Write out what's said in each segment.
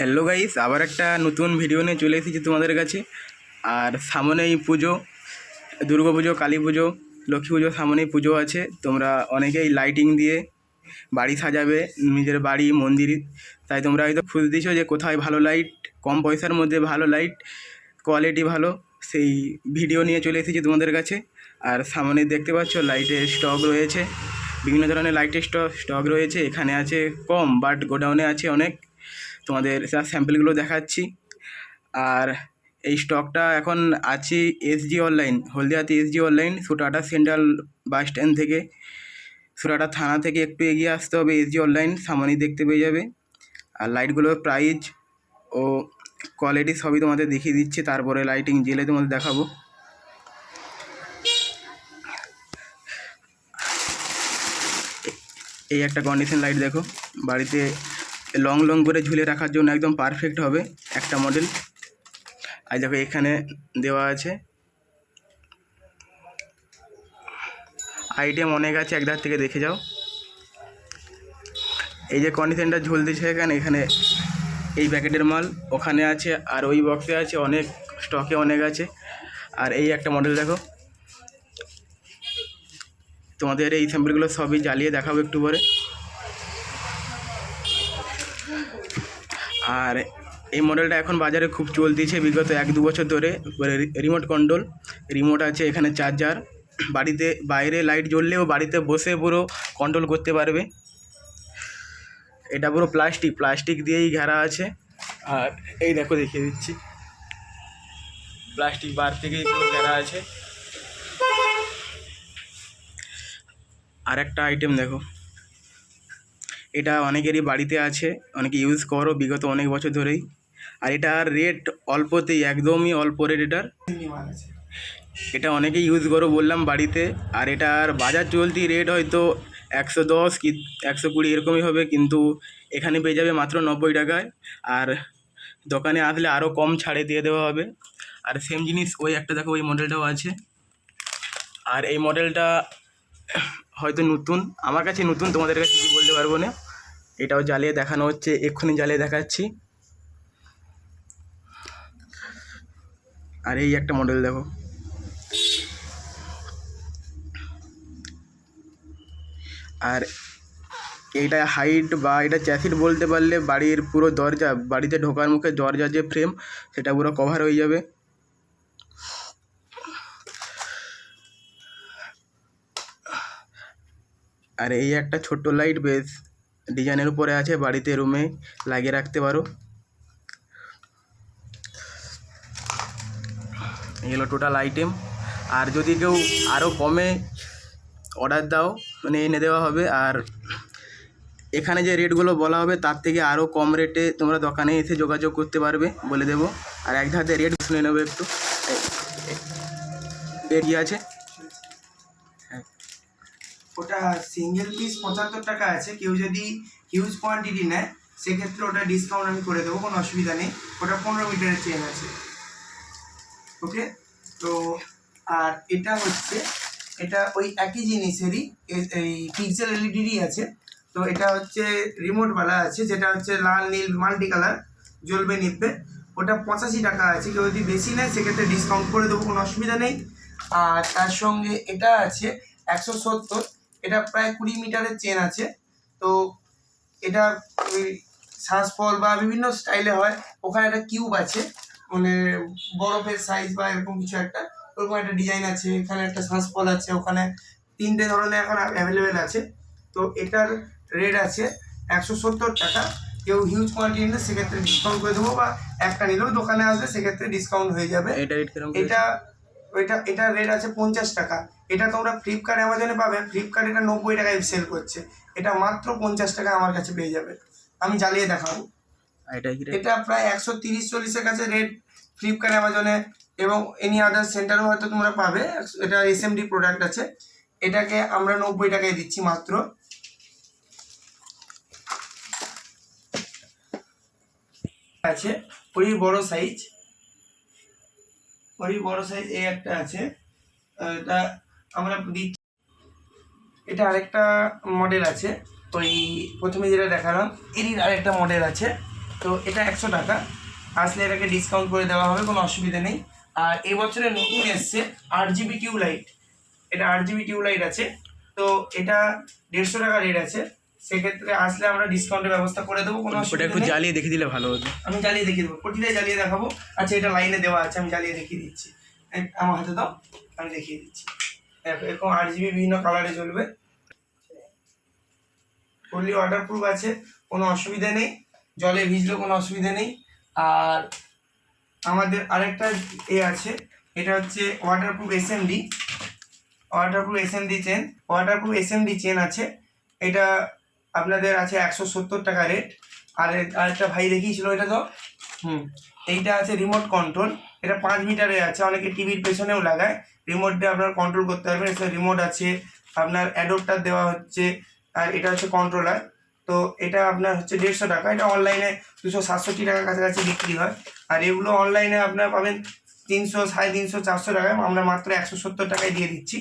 Hello guys আবার একটা নতুন ভিডিও নিয়ে চলে এসেছি তোমাদের কাছে। আর সামনেই পুজো, দুর্গা পুজো, কালী পুজো, লক্ষ্মী পুজো, সামনেই পুজো আছে। তোমরা অনেকেই লাইটিং দিয়ে বাড়ি সাজাবে, নিজের বাড়ি, মন্দির। তাই তোমরা হয়তো খুঁজতেছো যে কোথায় ভালো লাইট কম পয়সার মধ্যে ভালো লাইট কোয়ালিটি ভালো। সেই ভিডিও নিয়ে চলে এসেছি তোমাদের কাছে। আর সামনে দেখতে পাচ্ছ লাইটের স্টক রয়েছে। বিভিন্ন ধরনের লাইটের স্টক স্টক রয়েছে। এখানে আছে কম বাট গোডাউনে আছে অনেক। তোমাদের স্যাম্পেলগুলো দেখাচ্ছি। আর এই স্টকটা এখন আছে SG online হলদিয়াতে SG online Sutahata central bus stand থেকে, সুরাটা থানা থেকে একটু এগিয়ে আসতে হবে এসজি অনলাইন সামনেই দেখতে পেয়ে যাবে। আর লাইটগুলোর প্রাইস ও কোয়ালিটি সবই তোমাদের দেখিয়ে দিচ্ছি, তারপরে লাইটিং জেলে তোমাদের দেখাবো। এই একটা কন্ডিশন লাইট দেখো, বাড়িতে লং লং করে ঝুলে রাখার জন্য একদম পারফেক্ট হবে একটা মডেল আর দেখো এখানে দেওয়া আছে। আইটেম অনেক আছে, একধার থেকে দেখে যাও। এই যে কন্ডিশনটা ঝুলতেছে এখানে এখানে এই প্যাকেটের মাল ওখানে আছে আর ওই বক্সে আছে অনেক স্টকে অনেক আছে। আর এই একটা মডেল দেখো। তোমাদের এই স্যাম্পলগুলো সবই জ্বালিয়ে দেখাবো একটু পরে। আর এই মডেলটা এখন বাজারে খুব চলতেছে বিগত এক দু বছর ধরে। রিমোট কন্ট্রোল রিমোট আছে এখানে চার্জার বাড়িতে বাইরে লাইট জ্বললেও বাড়িতে বসে পুরো কন্ট্রোল করতে পারবে। এটা পুরো প্লাস্টিক প্লাস্টিক দিয়েই ঘেরা আছে। আর এই দেখো দেখিয়ে দিচ্ছি। প্লাস্টিক বার থেকেই পুরো ঘেরা আছে। আর একটা আইটেম দেখো। এটা অনেকেরই বাড়িতে আছে, অনেকে ইউজ করো বিগত অনেক বছর ধরেই। আর এটার রেট অল্পতেই, একদমই অল্প রেট এটার। এটা অনেকেই ইউজ করো বললাম বাড়িতে, আর এটার বাজার চলতি রেট হয়তো একশো দশ কি, একশো কুড়ি এরকমই হবে, কিন্তু এখানে পেয়ে যাবে মাত্র নব্বই টাকায়। আর দোকানে আসলে আরও কম ছাড়ে দিয়ে দেওয়া হবে। আর সেম জিনিস, ওই একটা দেখো, ওই মডেলটাও আছে। আর এই মডেলটা হয়তো নতুন, আমার কাছে নতুন, তোমাদের কাছে কি বলতে পারব না। এটাও জ্বালিয়ে দেখানো হচ্ছে, এক্ষুনি জ্বালিয়ে দেখাচ্ছি। আর এই একটা মডেল দেখো। আর এইটা হাইট বা এটা চ্যাসিড বলতে পারলে বাড়ির পুরো দরজা, বাড়িতে ঢোকার মুখে দরজার যে ফ্রেম সেটা পুরো কভার হয়ে যাবে। আর এই একটা ছোট্ট লাইট বেশ ডিজাইনের উপরে আছে, বাড়িতে রুমে লাগিয়ে রাখতে পারো। এই হলো টোটাল আইটেম আর যদি কেউ আরও কমে অর্ডার দাও মানে এনে দেওয়া হবে। আর এখানে যে রেটগুলো বলা হবে, তার থেকে আরও কম রেটে তোমরা দোকানে এসে যোগাযোগ করতে পারবে, বলে দেবো। আর এক ধাতে রেট শুনে নেবে একটু। রেট আছে। ওটা সিঙ্গেল পিস পঁচাত্তর টাকা আছে। কেউ যদি হিউজ কোয়ান্টিটি নেয়, সেক্ষেত্রে ওটা ডিসকাউন্ট আমি করে দেবো, কোনো অসুবিধা নেই। ওটা পনেরো মিটারের চেন আছে। ওকে তো আর এটা হচ্ছে, এটা ওই একই জিনিসেরই এই পিক্সেল এলইডিরই আছে। তো এটা হচ্ছে রিমোটওয়ালা আছে, যেটা হচ্ছে লাল, নীল মাল্টি কালার জ্বলবে নিববে ওটা পঁচাশি টাকা আছে। কেউ যদি বেশি নেয়, সেক্ষেত্রে ডিসকাউন্ট করে দেবো, কোনো অসুবিধা নেই। আর তার সঙ্গে এটা আছে একশো সত্তর। এটা প্রায় কুড়ি মিটারের চেন আছে। তো এটা ওই শ্বাসফল বা বিভিন্ন স্টাইলে হয়। ওখানে একটা কিউব আছে। মানে বরফের সাইজ বা এরকম কিছু একটা। ওরকম একটা ডিজাইন আছে। এখানে একটা শ্বাসফল আছে। ওখানে তিনটে ধরনের এখন অ্যাভেলেবেল আছে। তো এটার রেট আছে একশো সত্তর টাকা। কেউ হিউজ কোয়ান্টিটি নিলে সেক্ষেত্রে ডিসকাউন্ট করে দেবো বা একটা নিলেও দোকানে আসলে সেক্ষেত্রে ডিসকাউন্ট হয়ে যাবে। এটা ওইটা এটা রেট আছে পঞ্চাশ টাকা। এটা তোমরা ফ্লিপকার্ট অ্যামাজনে পাবে। ফ্লিপকার্ট এটা নব্বই টাকায় সেল করছে। এটা মাত্র পঞ্চাশ টাকা আমার কাছে পেয়ে যাবে। আমি জ্বালিয়ে দেখাবো। এটা প্রায় একশো তিরিশ চল্লিশের কাছে রেট ফ্লিপকার্ট অ্যামাজনে এবং এনি আদার সেন্টারও হয়তো তোমরা পাবে। এটা এসএমডি প্রোডাক্ট আছে। এটাকে আমরা নব্বই টাকায় দিচ্ছি মাত্র। আছে। ওই বড় সাইজ ওই বড় সাইজ এই একটা আছে। এটা আমরা দিচ্ছি। এটা আরেকটা মডেল আছে। ওই প্রথমে যেটা দেখালাম, এরই আরেকটা মডেল আছে। তো এটা একশো টাকা। আসলে এটাকে ডিসকাউন্ট করে দেওয়া হবে, কোনো অসুবিধা নেই। আর এই বছরে নতুন এসছে আট জিবি টিউব লাইট এটা আট জিবি টিউব লাইট আছে। তো এটা দেড়শো টাকা রেট আছে। সেক্ষেত্রে আসলে আমরা ডিসকাউন্টের ব্যবস্থা করে দেবো কোনো ওটা অসুবিধা একটু জ্বালিয়ে দেখে দিলে ভালো হতো। আমি জ্বালিয়ে দেখিয়ে দেবো প্রতিটাই জ্বালিয়ে দেখাবো। আচ্ছা এটা লাইনে দেওয়া আছে আমি জ্বালিয়ে দেখিয়ে দিচ্ছি। আমার হাতে দাও আমি দেখিয়ে দিচ্ছি। দেখো, এরকম আট জিবি বিভিন্ন কালারে চলবে। ফুললি ওয়াটারপ্রুফ আছে কোনো অসুবিধা নেই। জলে ভিজলেও কোনো অসুবিধা নেই। আর আমাদের আরেকটা এ আছে এটা হচ্ছে waterproof SMD waterproof SMD chain waterproof SMD chain আছে। এটা আপনাদের আছে একশো সত্তর টাকা রেট আর আরেকটা ভাই দেখিয়েছিল এটা তো? হুম। এইটা আছে রিমোট কন্ট্রোল এটা পাঁচ মিটারে আছে অনেকে টিভির পেছনেও লাগায়। রিমোট দিয়ে আপনার কন্ট্রোল করতে পারবেন। এছাড়া রিমোট আছে আপনার অ্যাডপ্টার দেওয়া হচ্ছে আর এটা হচ্ছে কন্ট্রোলার তো এটা আপনার হচ্ছে দেড়শো টাকা। এটা অনলাইনে দুশো সাতষট্টি টাকার কাছাকাছি বিক্রি হয়। আর এগুলো অনলাইনে আপনার পাবেন তিনশো সাড়ে তিনশো চারশো টাকায়। আমরা মাত্র একশো সত্তর টাকায় দিয়ে দিচ্ছি।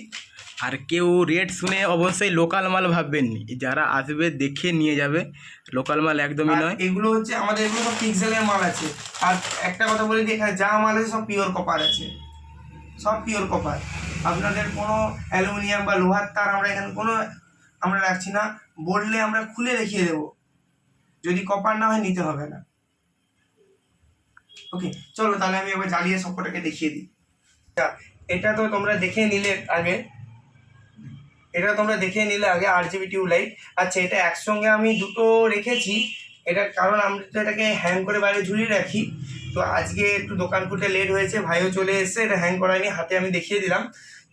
আর কেউ রেট শুনে অবশ্যই লোকাল মাল ভাববেন নি। যারা আসবে দেখে নিয়ে যাবে। লোকাল মাল একদমই নয়। এগুলো হচ্ছে আমাদের এগুলো সব পিক্সেলের মাল আছে। আর একটা কথা বলে দিই এখানে যা মাল আছে সব পিওর কপার আছে। সব পিওর কপার আপনাদের কোনো অ্যালুমিনিয়াম বা লোহার তার আমরা এখানে কোনো আমরা রাখছি না। বললে আমরা খুলে দেখিয়ে দেবো। যদি কপার না হয় নিতে হবে না। ওকে চলো তাহলে আমি এবার জ্বালিয়ে সবকটাকে দেখিয়ে দিই। এটা তো তোমরা দেখে নিলে আগে। এটা তোমরা দেখে নিলে আগে আর জিবি টিউব লাইট আচ্ছা এটা একসঙ্গে আমি দুটো রেখেছি। এটা কারণ আমরা তো এটাকে হ্যাং করে বাইরে ঝুলিয়ে রাখি। তো আজকে একটু দোকান খুলতে লেট হয়েছে, ভাইও চলে এসেছে, এটা হ্যাং করায়নি, হাতে আমি দেখিয়ে দিলাম।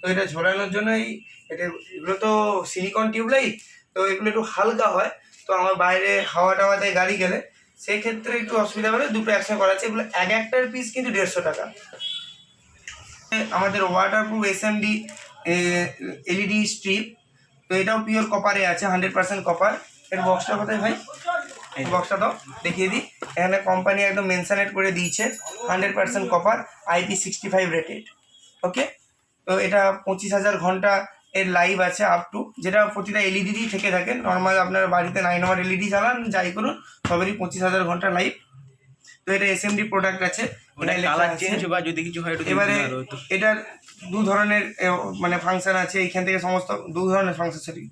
তো এটা ঝোলানোর জন্য এই এটা, এগুলো তো সিলিকন টিউব লাইট তো এগুলো একটু হালকা হয়। তো আমার বাইরে হাওয়া টাওয়া দেয় গাড়ি গেলে সেই ক্ষেত্রে একটু অসুবিধা হলে দুটো একসঙ্গে করা আছে এগুলো এক একটার পিস কিন্তু দেড়শো টাকা। আমাদের ওয়াটারপ্রুফ এসএমডি এলইডি স্ট্রিপ, তো এটাও পিওর কপারে আছে হান্ড্রেড পার্সেন্ট কপার এর বক্সটা কোথায় ভাই? এই বক্সটা দাও, দেখিয়ে দিই। এখানে কোম্পানি একদম মেনশনেট করে দিয়েছে hundred percent copper IP sixty five rated okay তো এটা পঁচিশ হাজার ঘণ্টা এর লাইভ আছে আপ টু যেটা প্রতিটা এলইডিরই থেকে থাকে। নর্মাল আপনার বাড়িতে নাইন আওয়ার এলইডি চালান, যাই করুন সবেরই পঁচিশ হাজার ঘণ্টা লাইভ তো এটা এসএমডি প্রোডাক্ট আছে ওটা এটা কালার চেঞ্জ বা যদি কিছু হয় এবারে। এটার দু ধরনের মানে ফাংশন আছে এইখান থেকে সমস্ত দু ধরনের ফাংশন সরি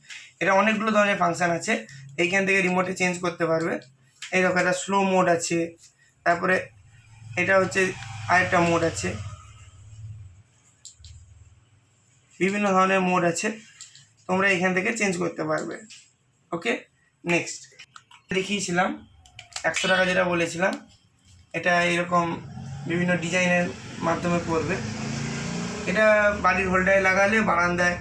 এটা অনেকগুলো ধরনের ফাংশন আছে এইখান থেকে রিমোটে চেঞ্জ করতে পারবে। এইরকম একটা স্লো মোড আছে। তারপরে এটা হচ্ছে আরেকটা মোড আছে। বিভিন্ন ধরনের মোড আছে। তোমরা এখান থেকে চেঞ্জ করতে পারবে। ওকে নেক্সট দেখিয়েছিলাম। একশো টাকা যেটা বলেছিলাম। এটা এরকম বিভিন্ন ডিজাইনের মাধ্যমে করবে। এটা বাড়ির হোল্ডারে লাগালে বারান্দায়,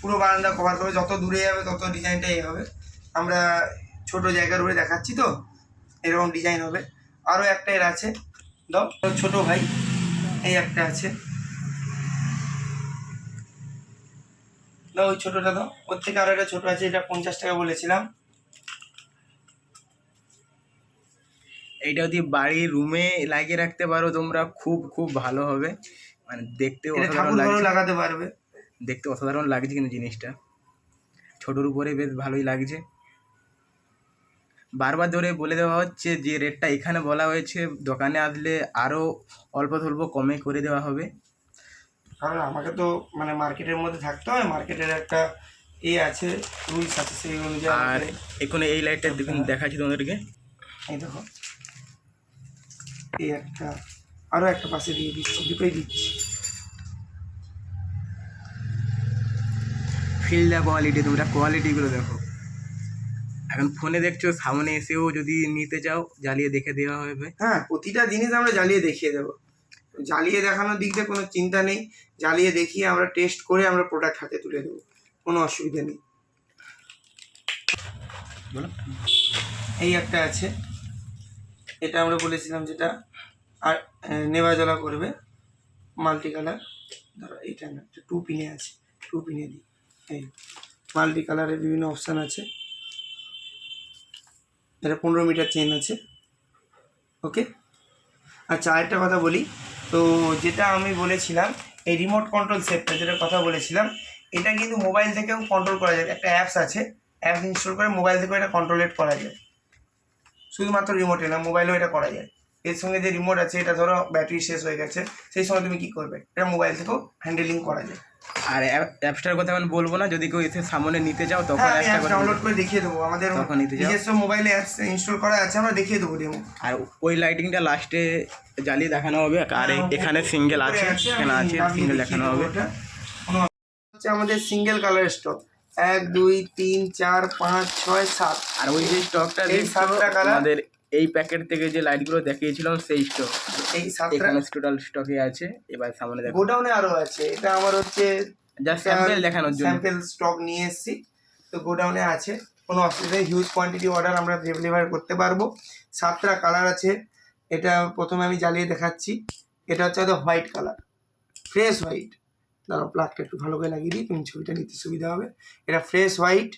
পুরো বারান্দা কভার করবে। যত দূরে যাবে তত ডিজাইনটাই হবে। আমরা ছোট জায়গার উপরে দেখাচ্ছি তো, এরকম ডিজাইন হবে। আরও একটা এর আছে। দাও ছোট ভাই, এই একটা আছে। দাও, ওই ছোটোটা দাও। ওর থেকে আরও একটা ছোটো আছে, এটা পঞ্চাশ টাকা বলেছিলাম। এইটা যদি বাড়ির রুমে লাগিয়ে রাখতে পারো তোমরা খুব খুব ভালো হবে। মানে দেখতে এটা অসাধারণ লাগছে। লাগাতে পারবে। দেখতে অসাধারণ লাগছে কিন্তু জিনিসটা। ছোটোর উপরে বেশ ভালোই লাগছে। বারবার ধরে বলে দেওয়া হচ্ছে যে রেটটা এখানে বলা হয়েছে দোকানে আসলে আরও অল্প স্বল্প কমে করে দেওয়া হবে। কারণ আমাকে তো মানে মার্কেটের মধ্যে থাকতে হয় মার্কেটের একটা এ আছে রুলস আছে সেই অনুযায়ী আর এখন এই লাইটটা দেখুন দেখাচ্ছি তোমাদেরকে। এই দেখো। এই একটা আরও একটা পাশে দিয়ে দিচ্ছি, দুটোই দিচ্ছি। ফিল কোয়ালিটি তোমরা কোয়ালিটিগুলো দেখো। এখন ফোনে দেখছ, সামনে এসেও যদি নিতে চাও, জ্বালিয়ে দেখে দেওয়া হবে। হ্যাঁ প্রতিটা জিনিস আমরা জ্বালিয়ে দেখিয়ে দেবো। জ্বালিয়ে দেখানোর দিক দিয়ে কোনো চিন্তা নেই। জ্বালিয়ে দেখিয়ে আমরা টেস্ট করে আমরা প্রোডাক্ট হাতে তুলে দেবো। কোনো অসুবিধা নেই। এই একটা আছে। এটা আমরা বলেছিলাম যেটা আর জ্বলা করবে। মাল্টি কালার ধরো, এইটা না, একটা টু পিনে আছে। টু পিনে দিই। এই মাল্টি কালারের বিভিন্ন অপশান আছে। এটা পনেরো মিটার চেন আছে। ওকে আচ্ছা আরেকটা কথা বলি। তো, যেটা আমি বলেছিলাম, এই রিমোট কন্ট্রোল সেটটা যেটা কথা বলেছিলাম, এটা কিন্তু মোবাইল থেকেও কন্ট্রোল করা যায়। একটা অ্যাপস আছে অ্যাপস ইনস্টল করে মোবাইল থেকেও এটা কন্ট্রোলেট করা যায়। শুধুমাত্র রিমোটে না মোবাইলেও এটা করা যায়। এর সঙ্গে যে রিমোট আছে এটা ধরো ব্যাটারি শেষ হয়ে গেছে সেই সময় তুমি কি করবে? এটা মোবাইল থেকেও হ্যান্ডেলিং করা যায়। আর অ্যাপসটার কথা আমি বলব না যদি কেউ এসে সামনে নিতে চাও তখন হ্যাঁ আমি একটা অ্যাপস কথা ডাউনলোড করে দেখিয়ে দেবো। আমাদের তখন নিতে যাও। নিজস্ব মোবাইলে অ্যাপস ইনস্টল করা আছে আমরা দেখিয়ে দেবো ডেমো আর ওই লাইটিংটা লাস্টে জ্বালিয়ে দেখানো হবে আর এখানে সিঙ্গেল আছে এখানে আছে সিঙ্গেল দেখানো হবে। হচ্ছে আমাদের সিঙ্গেল কালার স্টক এক দুই তিন চার পাঁচ ছয় সাত। আর ওই যে স্টকটা এই সাতটা colour? আমাদের এই প্যাকেট থেকে যে লাইটগুলো দেখিয়েছিলাম সেই স্টক এই সাতটা টোটাল স্টকে আছে। এবার সামনে দেখো। গোডাউনে আরও আছে। এটা আমার হচ্ছে জাস্ট স্যাম্পল দেখানোর জন্য। স্যাম্পল স্টক নিয়ে এসেছি। তো গোডাউনে আছে। কোনো অসুবিধা হিউজ কোয়ান্টিটি অর্ডার আমরা ডেলিভার করতে পারব। সাতটা কালার আছে। এটা প্রথমে আমি জ্বালিয়ে দেখাচ্ছি। এটা হচ্ছে আমাদের হোয়াইট কালার ফ্রেশ হোয়াইট দাঁড়াও প্লাগটা একটু ভালো করে লাগিয়ে দিই। তুমি ছবিটা নিতে সুবিধা হবে। এটা ফ্রেশ হোয়াইট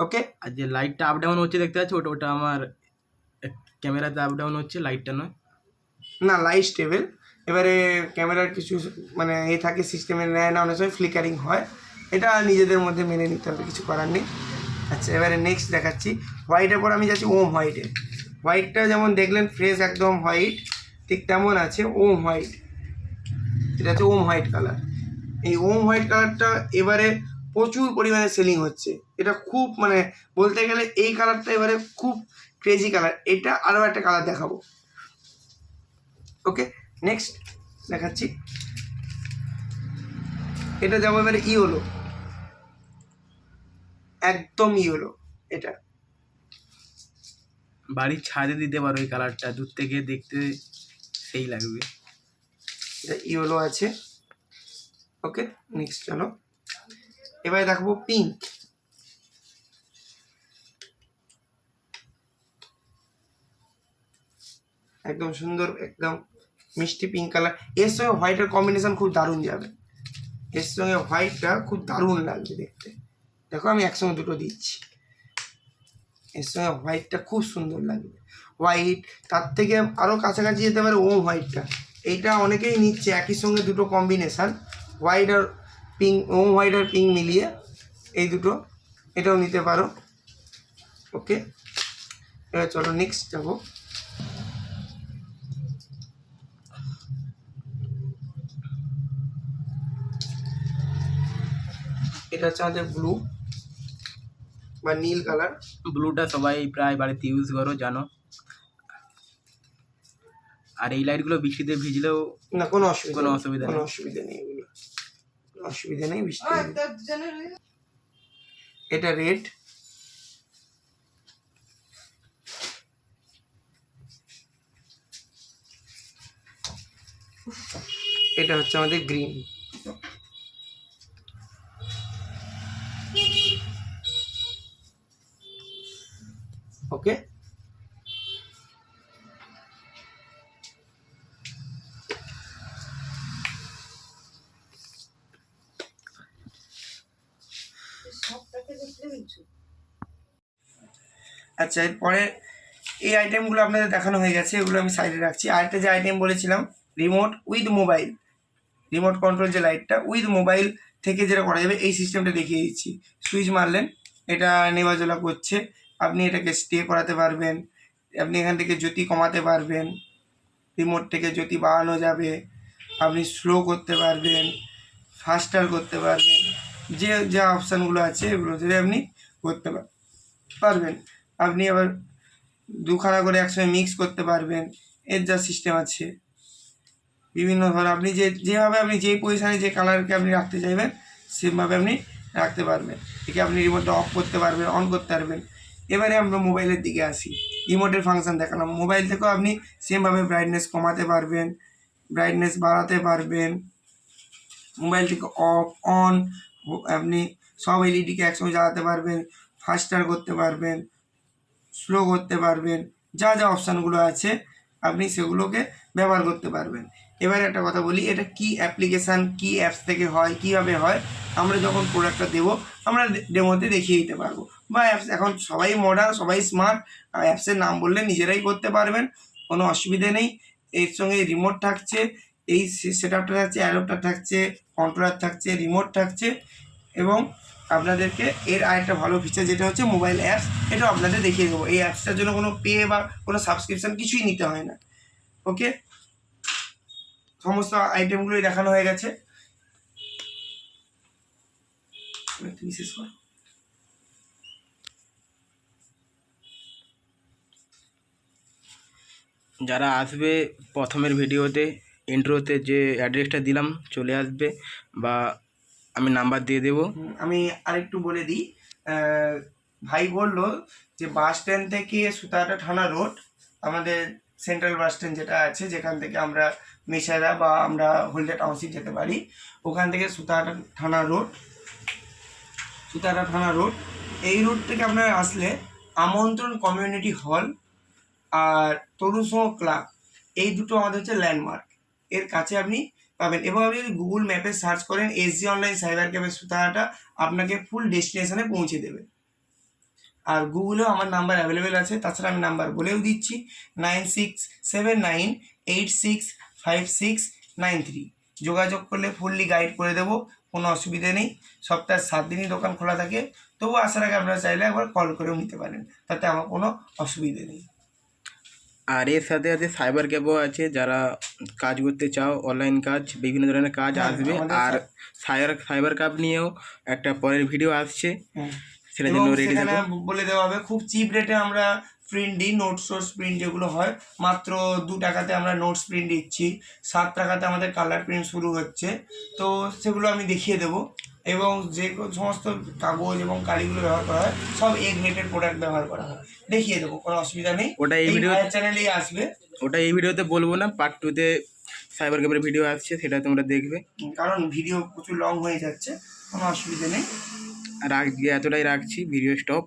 ওকে আর যে লাইটটা আপ ডাউন হচ্ছে দেখতে পাচ্ছ? ওটা ওটা আমার ক্যামেরাতে আপ ডাউন হচ্ছে লাইটটা নয়। না লাইট স্টেবল এবারে ক্যামেরার কিছু মানে এ থাকে সিস্টেমে নেয় না, অনেক সময় ফ্লিকারিং হয়। এটা নিজেদের মধ্যে মেনে নিতে হবে, কিছু করার নেই। আচ্ছা এবারে নেক্সট দেখাচ্ছি। হোয়াইটের পর আমি যাচ্ছি ওম হোয়াইটে হোয়াইটটা যেমন দেখলেন ফ্রেশ একদম হোয়াইট ঠিক তেমন আছে ওম হোয়াইট এটা হচ্ছে ওম হোয়াইট কালার এই ওম হোয়াইট কালারটা এবারে প্রচুর পরিমাণে সেলিং হচ্ছে। এটা খুব মানে বলতে গেলে এই কালারটা এবারে খুব ক্রেজি কালার এটা আরও একটা কালার দেখাবো। ওকে নেক্সট দেখাচ্ছি। এটা যাব এবারে ইওলো একদম ইওলো এটা। বাড়ির ছাদে দিতে পারো এই কালারটা দূর থেকে দেখতে সেই লাগবে। এটা ইয়েলো আছে। ওকে নেক্সট চলো। এবারে দেখাবো পিঙ্ক একদম সুন্দর, একদম মিষ্টি পিঙ্ক কালারের সঙ্গে হোয়াইটের কম্বিনেশন খুব দারুণ যাবে। এর সঙ্গে হোয়াইটটা খুব দারুণ লাগবে দেখতে। দেখো আমি একসঙ্গে দুটো দিচ্ছি। এর সঙ্গে হোয়াইটটা খুব সুন্দর লাগবে। হোয়াইট তার থেকে আরও কাছাকাছি যেতে পারে ও হোয়াইটটা এইটা অনেকেই নিচ্ছে, একই সঙ্গে দুটো কম্বিনেশান হোয়াইট আর পিঙ্ক ওম হোয়াইট আর পিঙ্ক মিলিয়ে এই দুটো এটাও নিতে পারো। ওকে এবার চলো নেক্সট যাব। এটা হচ্ছে আমাদের ব্লু বা নীল কালার ব্লুটা সবাই প্রায় বাড়িতে ইউজ করো জানো। আর এই লাইটগুলো বৃষ্টিতে ভিজলেও না কোনো অসুবিধা কোনো অসুবিধা নেই। অসুবিধা নেই এগুলো। অসুবিধা নেই বৃষ্টি এটা রেড। এটা হচ্ছে আমাদের গ্রিন। ওকে? আচ্ছা এরপরে এই আইটেমগুলো আপনাদের দেখানো হয়ে গেছে, এগুলো আমি সাইডে রাখছি। আরেকটা যে আইটেম বলেছিলাম remote with mobile remote control যে লাইটটা উইথ মোবাইল থেকে যেটা করা যাবে, এই সিস্টেমটা দেখিয়ে দিচ্ছি। সুইচ মারলেন, এটা নেওয়াজোলা করছে, আপনি এটাকে স্টে করাতে পারবেন, আপনি এখান থেকে জ্যোতি কমাতে পারবেন রিমোট থেকে জ্যোতি বাড়ানো যাবে, আপনি স্লো করতে পারবেন ফাস্টার করতে পারবেন। যে যা অপশানগুলো আছে এগুলো থেকে আপনি করতে পারবেন। আপনি আবার দুখানা করে একসঙ্গে মিক্স করতে পারবেন, এর যা সিস্টেম আছে। বিভিন্ন ধর আপনি যে, যেভাবে আপনি যেই পজিশানে যে কালারকে আপনি রাখতে চাইবেন সেভাবে আপনি রাখতে পারবেন। একে আপনি রিমোটটা অফ করতে পারবেন অন করতে পারবেন। এবারে আমরা মোবাইলের দিকে আসি। রিমোটের ফাংশন দেখালাম। মোবাইল থেকেও আপনি সেমভাবে ব্রাইটনেস কমাতে পারবেন ব্রাইটনেস বাড়াতে পারবেন। মোবাইল থেকে অফ অন আপনি সব এলইডিকে একসঙ্গে জ্বালাতে পারবেন ফাস্টার করতে পারবেন স্লো করতে পারবেন, যা যা অপশানগুলো আছে আপনি সেগুলোকে ব্যবহার করতে পারবেন। এবারে একটা কথা বলি, এটা কি অ্যাপ্লিকেশান কি অ্যাপস থেকে হয়, কীভাবে হয়, আমরা যখন প্রোডাক্টটা দেবো, আমরা ডেমোতে দেখিয়ে দিতে পারব। বা অ্যাপস এখন সবাই মডার্ন সবাই স্মার্ট অ্যাপসের নাম বললে নিজেরাই করতে পারবেন, কোনো অসুবিধে নেই, এর সঙ্গে রিমোট থাকছে এই সেট আপটা থাকছে অ্যাডপ্টার থাকছে কন্ট্রোলার থাকছে রিমোট থাকছে এবং আপনাদেরকে এর আরেকটা ভালো ফিচার যেটা হচ্ছে মোবাইল অ্যাপস এটা আপনাদের দেখিয়ে দেবো। এই অ্যাপসটার জন্য কোনো পে বা কোনো সাবস্ক্রিপশন কিছুই নিতে হয় না। ওকে সমস্ত আইটেমগুলোই দেখানো হয়ে গেছে। যারা আসবে প্রথমের ভিডিওতে ইন্ট্রোতে যে অ্যাড্রেসটা দিলাম, চলে আসবে বা আমি নাম্বার দিয়ে দেবো। আমি আরেকটু বলে দিই ভাই বলল যে বাস স্ট্যান্ড থেকে সুতাহাটা থানা রোড আমাদের সেন্ট্রাল বাস স্ট্যান্ড যেটা আছে, যেখান থেকে আমরা মেশাদা বা আমরা হলদিয়া টাউনশিপ যেতে পারি, ওখান থেকে সুতাহাটা থানা রোড সুতাহাটা থানা রোড এই রোড থেকে আপনারা আসলে আমন্ত্রণ কমিউনিটি হল আর তরুণ সংঘ ক্লাব এই দুটো আমাদের হচ্ছে ল্যান্ডমার্ক এর কাছে আপনি পাবেন। এবং আপনি যদি গুগল ম্যাপে সার্চ করেন SG online cyber cafe Sutahata আপনাকে ফুল ডেস্টিনেশনে পৌঁছে দেবে। আর গুগলেও আমার নাম্বার অ্যাভেলেবেল আছে, তাছাড়া আমি নাম্বার বলেও দিচ্ছি nine six seven nine eight six five six nine three যোগাযোগ করলে ফুললি গাইড করে দেবো, কোনো অসুবিধে নেই। সপ্তাহে সাত দিনই দোকান খোলা থাকে তবু আসার আগে আপনারা চাইলে একবার কল করেও নিতে পারেন, তাতে আমার কোনো অসুবিধে নেই। আর এর সাথে সাথে সাইবার ক্যাবও আছে যারা কাজ করতে চাও অনলাইন কাজ বিভিন্ন ধরনের কাজ হ্যাঁ, আসবে। আর সাইবার সাইবার ক্যাব নিয়েও একটা পরের ভিডিও আসছে। হ্যাঁ। সেটার জন্য রেডি বলে দেওয়া হবে খুব চিপ রেটে আমরা প্রিন্ট দিই নোট সোর্স প্রিন্ট যেগুলো হয়। মাত্র দু টাকাতে আমরা নোটস প্রিন্ট দিচ্ছি। সাত টাকাতে আমাদের কালার প্রিন্ট শুরু হচ্ছে। তো সেগুলো আমি দেখিয়ে দেবো। এবং যে সমস্ত কাগজ এবং কালিগুলো ব্যবহার করা হয় সব এগ গ্রেডের প্রোডাক্ট ব্যবহার করা হয়। দেখিয়ে দেবো কোনো অসুবিধা নেই। ওটা এই ভিডিও চ্যানেলেই আসবে। ওটা এই ভিডিওতে বলব না পার্ট টুতে সাইবার ক্যাফের ভিডিও আসছে সেটা তোমরা দেখবে। কারণ ভিডিও প্রচুর লং হয়ে যাচ্ছে কোনো অসুবিধা নেই। রাখ এতটাই রাখছি ভিডিও স্টপ